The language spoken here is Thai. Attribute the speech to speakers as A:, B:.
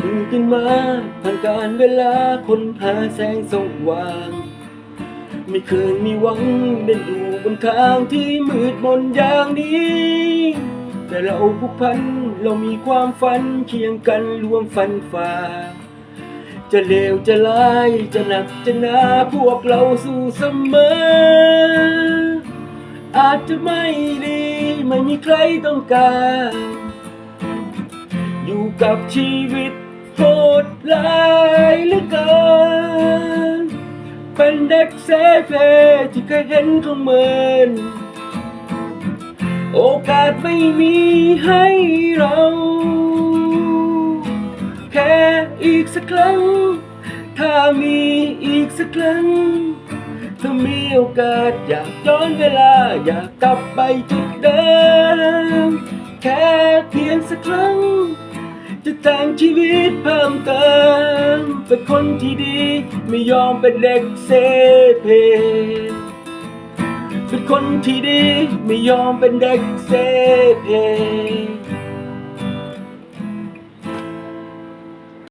A: มือกันมาผ่านการเวลาคนหาแสงสว่าง ไม่เคยมีหวังเดินอยู่บนทางที่มืดมนอย่างนี้ แต่เราผูกพันเรามีความฝันเคียงกันรวมฟันฝ่า จะเลวจะร้ายจะหนักจะหนาพวกเราสู้เสมอ อาจจะไม่ดีไม่มีใครต้องการ กับชีวิตโหดร้ายเหลือเกิน เป็นเด็กเซเพที่เคยเห็นของเมินโอกาสไม่มีให้เรา แค่อีกสักครั้ง ถ้ามีอีกสักครั้ง ถ้ามีโอกาสอยากย้อนเวลาอยากกลับไปจุดเดิม แค่เพียงสักครั้ง จะแต่งชีวิตเพิ่มเติมเป็นคนที่ดี ไม่ยอมเป็นเด็กเซเพเป็นคนที่ดี ไม่ยอมเป็นเด็กเซเพ